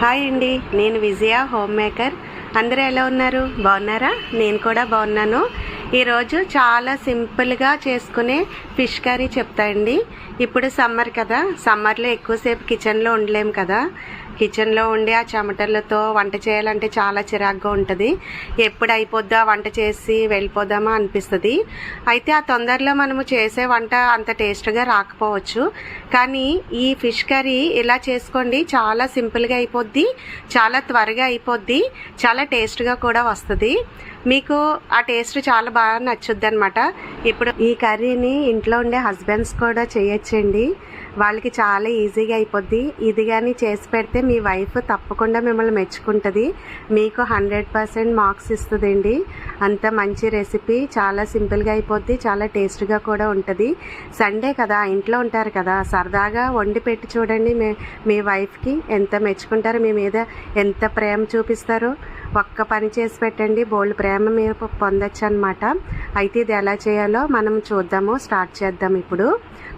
Hi అండి నేను విజయ home maker అందరూ ఎలా ఉన్నారు? బాగున్నారా? నేను కూడా బాగున్నాను. ఈరోజు చాలా సింపుల్గా చేసుకునే ఫిష్ కర్రీ చెప్తా అండి. ఇప్పుడు సమ్మర్ కదా సమ్మర్లో ఎక్కువసేపు కిచెన్లో ఉండలేము కదా. కిచెన్లో ఉండి ఆ చెమటలతో వంట చేయాలంటే చాలా చిరాగ్గా ఉంటుంది. ఎప్పుడు అయిపోద్దా వంట చేసి వెళ్ళిపోదామా అనిపిస్తుంది. అయితే ఆ తొందరలో మనము చేసే వంట అంత టేస్ట్గా రాకపోవచ్చు. కానీ ఈ ఫిష్ కర్రీ ఇలా చేసుకోండి చాలా సింపుల్గా అయిపోద్ది చాలా త్వరగా అయిపోద్ది చాలా టేస్ట్గా కూడా వస్తుంది. మీకు ఆ టేస్ట్ చాలా బాగా నచ్చుద్ది అనమాట ఇప్పుడు ఈ కర్రీని ఇంట్లో ఉండే హస్బెండ్స్ కూడా చేయొచ్చండి. వాళ్ళకి చాలా ఈజీగా అయిపోద్ది. ఇది కానీ చేసి పెడితే మీ వైఫ్ తప్పకుండా మిమ్మల్ని మెచ్చుకుంటుంది. మీకు హండ్రెడ్ పర్సెంట్ మార్క్స్ ఇస్తుందండి. అంత మంచి రెసిపీ చాలా సింపుల్గా అయిపోద్ది చాలా టేస్ట్గా కూడా ఉంటుంది. సండే కదా ఇంట్లో ఉంటారు కదా సరదాగా వండి పెట్టి చూడండి మీ మీ వైఫ్కి ఎంత మెచ్చుకుంటారో మీ మీద ఎంత ప్రేమ చూపిస్తారో. ఒక్క పని చేసి పెట్టండి బోల్డ్ ప్రేమ మీరు పొందొచ్చు అనమాట అయితే ఇది ఎలా చేయాలో మనం చూద్దాము స్టార్ట్ చేద్దాం ఇప్పుడు.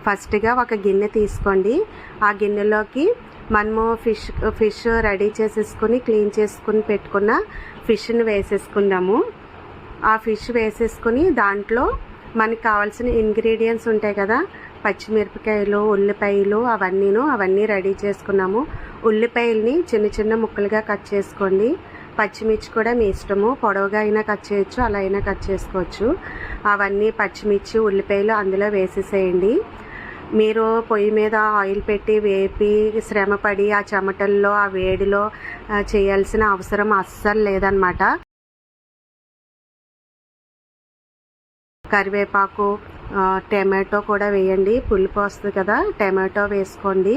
ఫస్ట్గా ఒక గిన్నె తీసుకోండి. ఆ గిన్నెలోకి మనము ఫిష్ ఫిష్ రెడీ చేసేసుకుని క్లీన్ చేసుకుని పెట్టుకున్న ఫిష్ని వేసేసుకుందాము. ఆ ఫిష్ వేసేసుకుని దాంట్లో మనకి కావాల్సిన ఇంగ్రీడియంట్స్ ఉంటాయి కదా పచ్చిమిరపకాయలు ఉల్లిపాయలు అవన్నీను అవన్నీ రెడీ చేసుకున్నాము. ఉల్లిపాయల్ని చిన్న చిన్న ముక్కలుగా కట్ చేసుకోండి. పచ్చిమిర్చి కూడా మీ ఇష్టము. పొడవుగా అయినా కట్ చేయొచ్చు అలా అయినా కట్ చేసుకోవచ్చు. అవన్నీ పచ్చిమిర్చి ఉల్లిపాయలు అందులో వేసేసేయండి. మీరు పొయ్యి మీద ఆయిల్ పెట్టి వేపి శ్రమపడి ఆ చెమటల్లో ఆ వేడిలో చేయాల్సిన అవసరం అస్సలు లేదనమాట కరివేపాకు టమాటో కూడా వేయండి. పులుపు వస్తుంది కదా టమాటో వేసుకోండి.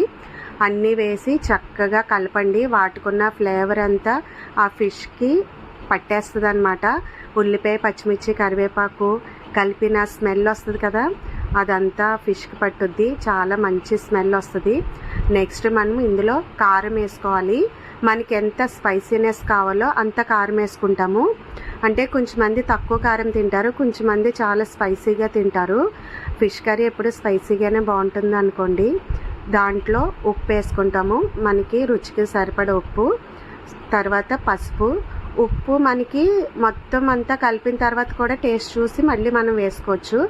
అన్నీ వేసి చక్కగా కలపండి. వాటికున్న ఫ్లేవర్ అంతా ఆ ఫిష్కి పట్టేస్తుంది అనమాట ఉల్లిపాయ పచ్చిమిర్చి కరివేపాకు కలిపిన స్మెల్ వస్తుంది కదా అదంతా ఫిష్కి పట్టుద్ది. చాలా మంచి స్మెల్ వస్తుంది. నెక్స్ట్ మనం ఇందులో కారం వేసుకోవాలి. మనకి ఎంత స్పైసీనెస్ కావాలో అంత కారం వేసుకుంటాము. అంటే కొంచెం మంది తక్కువ కారం తింటారు కొంచెం మంది చాలా స్పైసీగా తింటారు. ఫిష్ కర్రీ ఎప్పుడు స్పైసీగానే బాగుంటుంది అనుకోండి. దాంట్లో ఉప్పు వేసుకుంటాము. మనకి రుచికి సరిపడ ఉప్పు. తర్వాత పసుపు. ఉప్పు మనకి మొత్తం అంతా కలిపిన తర్వాత కూడా టేస్ట్ చూసి మళ్ళీ మనం వేసుకోవచ్చు.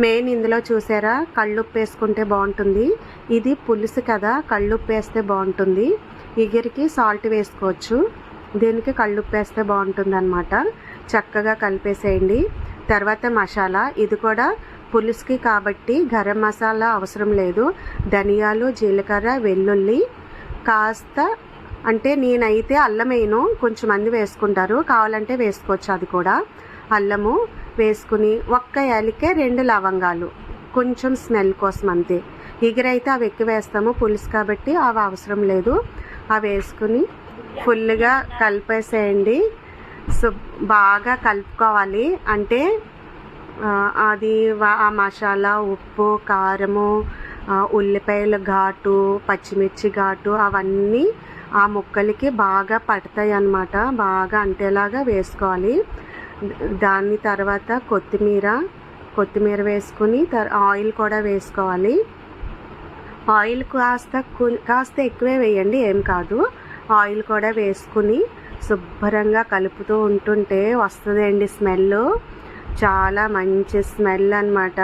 మెయిన్ ఇందులో చూసారా? కళ్ళుప్పు వేసుకుంటే బాగుంటుంది. ఇది పులుసు కదా కళ్ళుప్పు వేస్తే బాగుంటుంది. ఇగిరికి సాల్ట్ వేసుకోవచ్చు. దీనికి కళ్ళుప్పు వేస్తే బాగుంటుంది అనమాట చక్కగా కలిపేసేయండి. తర్వాత మసాలా. ఇది కూడా పులుసుకి కాబట్టి గరం మసాలా అవసరం లేదు. ధనియాలు జీలకర్ర వెల్లుల్లి కాస్త అంటే నేనైతే అల్లం వేయను కొంచెం మంది వేసుకుంటారు. కావాలంటే వేసుకోవచ్చు అది కూడా. అల్లము వేసుకుని ఒక్క యాలికే రెండు లవంగాలు. కొంచెం స్మెల్ కోసం అంతే. ఎగిరైతే అవి ఎక్కువ వేస్తాము. పులుసు కాబట్టి అవి అవసరం లేదు. అవి వేసుకుని ఫుల్గా కలిపేసేయండి. సో బాగా కలుపుకోవాలి. అంటే అది ఆ మసాలా ఉప్పు కారము ఉల్లిపాయల ఘాటు పచ్చిమిర్చి ఘాటు అవన్నీ ఆ ముక్కలకి బాగా పడతాయి అన్నమాట బాగా అంటేలాగా వేసుకోవాలి. దాని తర్వాత కొత్తిమీర కొత్తిమీర వేసుకుని ఆయిల్ కూడా వేసుకోవాలి. ఆయిల్ కాస్త కాస్త ఎక్కువే వేయండి ఏం కాదు. ఆయిల్ కూడా వేసుకుని శుభ్రంగా కలుపుతూ ఉంటుంటే వస్తుందండి స్మెల్ చాలా మంచి స్మెల్ అన్నమాట.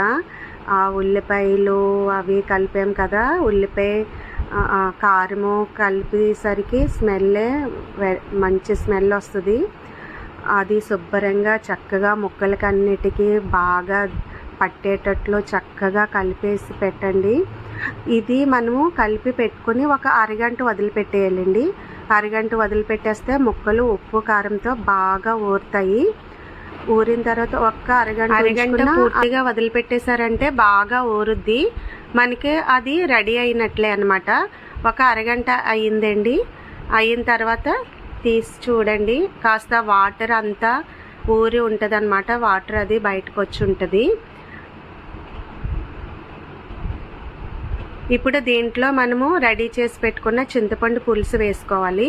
ఆ ఉల్లిపాయలు అవి కలిపాం కదా ఉల్లిపాయ కారము కలిపేసరికి స్మెల్లే మంచి స్మెల్ వస్తుంది. అది శుభ్రంగా చక్కగా ముక్కలకన్నిటికీ బాగా పట్టేటట్లు చక్కగా కలిపేసి పెట్టండి. ఇది మనము కలిపి పెట్టుకుని ఒక అరగంట వదిలిపెట్టేయాలండి. అరగంట వదిలిపెట్టేస్తే ముక్కలు ఉప్పు కారంతో బాగా ఊరుతాయి. ఊరిన తర్వాత ఒక్క అరగంట అరగంట పూర్తిగా వదిలిపెట్టేశారంటే బాగా ఊరుద్ది. మనకి అది రెడీ అయినట్లే అనమాట ఒక అరగంట అయ్యిందండి. అయిన తర్వాత తీసి చూడండి. కాస్త వాటర్ అంతా ఊరి ఉంటుంది వాటర్ అది బయటకు వచ్చి ఉంటుంది. ఇప్పుడు దీంట్లో మనము రెడీ చేసి పెట్టుకున్న చింతపండు పులుసు వేసుకోవాలి.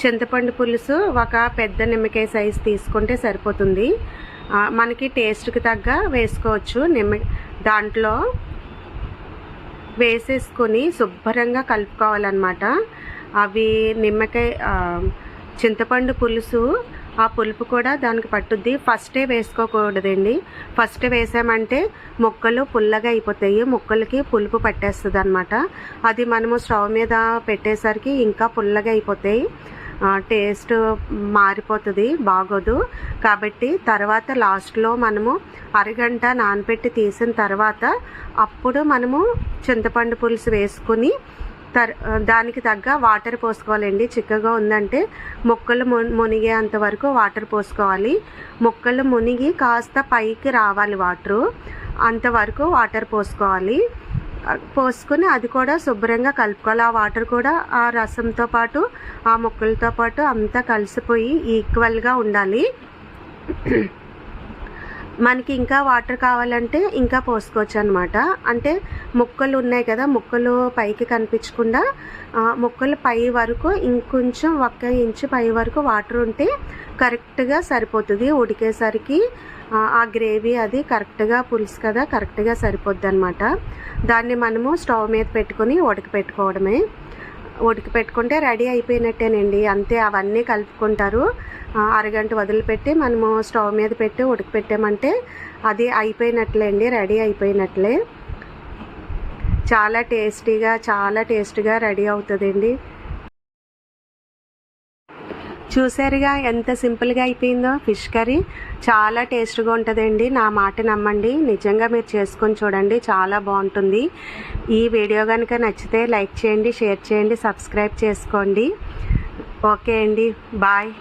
చింతపండు పులుసు ఒక పెద్ద నిమ్మకాయ సైజు తీసుకుంటే సరిపోతుంది. మనకి టేస్ట్కి తగ్గ వేసుకోవచ్చు. నిమ్మ దాంట్లో వేసేసుకొని శుభ్రంగా కలుపుకోవాలన్నమాట. అవి నిమ్మకాయ చింతపండు పులుసు ఆ పులుపు కూడా దానికి పట్టుద్ది. ఫస్టే వేసుకోకూడదండి. ఫస్ట్ వేసామంటే ముక్కలు పుల్లగా అయిపోతాయి. ముక్కలకి పులుపు పట్టేస్తుంది అనమాట అది మనము స్టవ్ మీద పెట్టేసరికి ఇంకా పుల్లగా అయిపోతాయి. టేస్ట్ మారిపోతుంది. బాగోదు. కాబట్టి తర్వాత లాస్ట్లో మనము అరగంట నానబెట్టి తీసిన తర్వాత అప్పుడు మనము చింతపండు పులుసు వేసుకుని దానికి తగ్గ వాటర్ పోసుకోవాలండి. చిక్కగా ఉందంటే మొక్కలు మునిగే మునిగేంత వరకు వాటర్ పోసుకోవాలి. మొక్కలు మునిగి కాస్త పైకి రావాలి వాటరు. అంతవరకు వాటర్ పోసుకోవాలి. పోసుకొని అది కూడా శుభ్రంగా కలుపుకోవాలి. ఆ వాటర్ కూడా ఆ రసంతో పాటు ఆ మొక్కలతో పాటు అంతా కలిసిపోయి ఈక్వల్గా ఉండాలి. మనకి ఇంకా వాటర్ కావాలంటే ఇంకా పోసుకోవచ్చు అనమాట అంటే ముక్కలు ఉన్నాయి కదా ముక్కలు పైకి కనిపించకుండా ముక్కలు పై వరకు ఇంకొంచెం ఒక్క ఇంచు పై వరకు వాటర్ ఉంటే కరెక్ట్గా సరిపోతుంది. ఉడికేసరికి ఆ, గ్రేవీ అది కరెక్ట్గా పులుసు కదా కరెక్ట్గా సరిపోద్ది అనమాట దాన్ని మనము స్టవ్ మీద పెట్టుకొని ఉడక పెట్టుకోవడమే ఉడికి పెట్టుకుంటే రెడీ అయిపోయినట్టేనండి. అంతే అవన్నీ కలుపుకుంటారు. అరగంట వదిలిపెట్టి మనము స్టవ్ మీద పెట్టి ఉడకపెట్టామంటే అది అయిపోయినట్లే అండి రెడీ అయిపోయినట్లే. చాలా టేస్టీగా చాలా టేస్టీగా రెడీ అవుతుందండి. చూసారుగా ఎంత సింపుల్గా అయిపోయిందో ఫిష్ కర్రీ. చాలా టేస్ట్గా ఉంటుందండి. నా మాట నమ్మండి. నిజంగా మీరు చేసుకొని చూడండి. చాలా బాగుంటుంది. ఈ వీడియో కనుక నచ్చితే లైక్ చేయండి షేర్ చేయండి సబ్స్క్రైబ్ చేసుకోండి. ఓకే అండి. బాయ్.